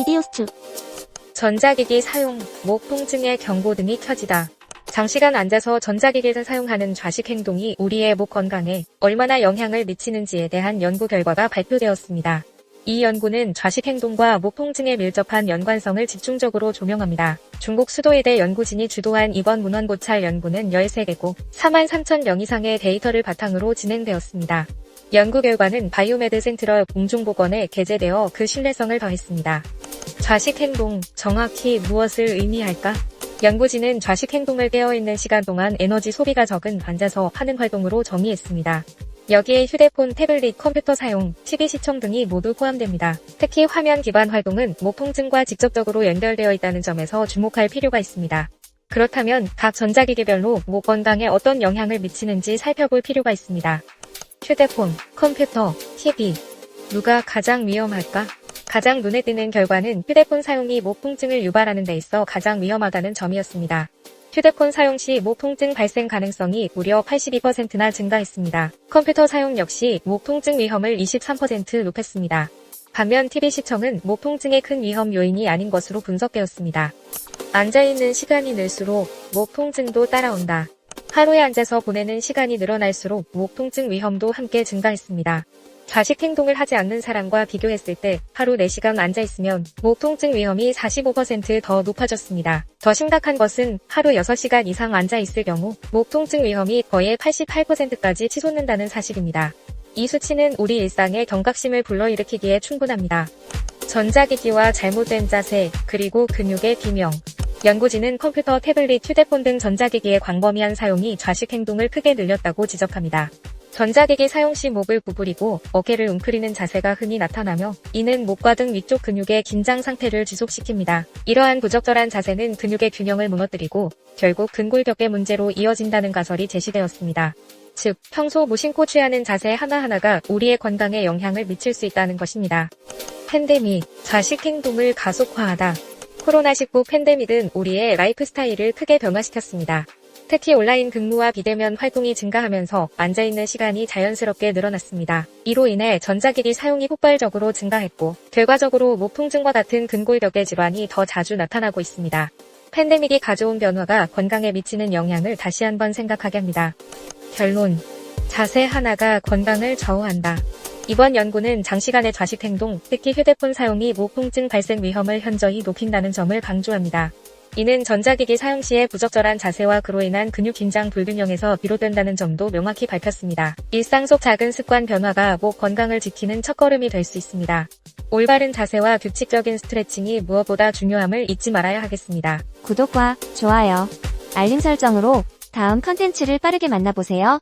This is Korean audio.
비디오 스튜. 전자기기 사용, 목 통증의 경고 등이 켜지다. 장시간 앉아서 전자기기를 사용하는 좌식 행동이 우리의 목 건강에 얼마나 영향을 미치는지에 대한 연구 결과가 발표되었습니다. 이 연구는 좌식 행동과 목 통증에 밀접한 연관성을 집중적으로 조명합니다. 중국 수도의대 연구진이 주도한 이번 문헌 고찰 연구는 13개국 4만 3천 명 이상의 데이터를 바탕으로 진행되었습니다. 연구 결과는 바이오메드 센트럴 공중보건에 게재되어 그 신뢰성을 더했습니다. 좌식 행동, 정확히 무엇을 의미할까? 연구진은 좌식 행동을 깨어있는 시간 동안 에너지 소비가 적은 앉아서 하는 활동으로 정의했습니다. 여기에 휴대폰, 태블릿, 컴퓨터 사용, TV 시청 등이 모두 포함됩니다. 특히 화면 기반 활동은 목 통증과 직접적으로 연결되어 있다는 점에서 주목할 필요가 있습니다. 그렇다면 각 전자기기별로 목 건강에 어떤 영향을 미치는지 살펴볼 필요가 있습니다. 휴대폰, 컴퓨터, TV. 누가 가장 위험할까? 가장 눈에 띄는 결과는 휴대폰 사용이 목 통증을 유발하는 데 있어 가장 위험하다는 점이었습니다. 휴대폰 사용 시 목 통증 발생 가능성이 무려 82%나 증가했습니다. 컴퓨터 사용 역시 목 통증 위험을 23% 높였습니다. 반면 TV 시청은 목 통증의 큰 위험 요인이 아닌 것으로 분석되었습니다. 앉아있는 시간이 늘수록 목 통증도 따라온다. 하루에 앉아서 보내는 시간이 늘어날수록 목 통증 위험도 함께 증가했습니다. 좌식 행동을 하지 않는 사람과 비교했을 때 하루 4시간 앉아 있으면 목 통증 위험이 45%더 높아졌습니다. 더 심각한 것은 하루 6시간 이상 앉아 있을 경우 목 통증 위험이 거의 88%까지 치솟는다는 사실입니다. 이 수치는 우리 일상의 경각심을 불러일으키기에 충분합니다. 전자기기와 잘못된 자세, 그리고 근육의 비명. 연구진은 컴퓨터, 태블릿, 휴대폰 등 전자기기의 광범위한 사용이 좌식 행동을 크게 늘렸다고 지적합니다. 전자기기 사용 시 목을 구부리고 어깨를 웅크리는 자세가 흔히 나타나며 이는 목과 등 위쪽 근육의 긴장 상태를 지속시킵니다. 이러한 부적절한 자세는 근육의 균형을 무너뜨리고 결국 근골격의 문제로 이어진다는 가설이 제시되었습니다. 즉, 평소 무심코 취하는 자세 하나하나가 우리의 건강에 영향을 미칠 수 있다는 것입니다. 팬데믹, 좌식 행동을 가속화하다. 코로나19 팬데믹은 우리의 라이프 스타일을 크게 변화시켰습니다. 특히 온라인 근무와 비대면 활동이 증가하면서 앉아있는 시간이 자연스럽게 늘어났습니다. 이로 인해 전자기기 사용이 폭발적으로 증가했고, 결과적으로 목 통증과 같은 근골격의 질환이 더 자주 나타나고 있습니다. 팬데믹이 가져온 변화가 건강에 미치는 영향을 다시 한번 생각하게 합니다. 결론. 자세 하나가 건강을 좌우한다. 이번 연구는 장시간의 좌식 행동, 특히 휴대폰 사용이 목 통증 발생 위험을 현저히 높인다는 점을 강조합니다. 이는 전자기기 사용 시의 부적절한 자세와 그로 인한 근육 긴장 불균형에서 비롯된다는 점도 명확히 밝혔습니다. 일상 속 작은 습관 변화가 목 건강을 지키는 첫걸음이 될 수 있습니다. 올바른 자세와 규칙적인 스트레칭이 무엇보다 중요함을 잊지 말아야 하겠습니다. 구독과 좋아요, 알림 설정으로 다음 컨텐츠를 빠르게 만나보세요.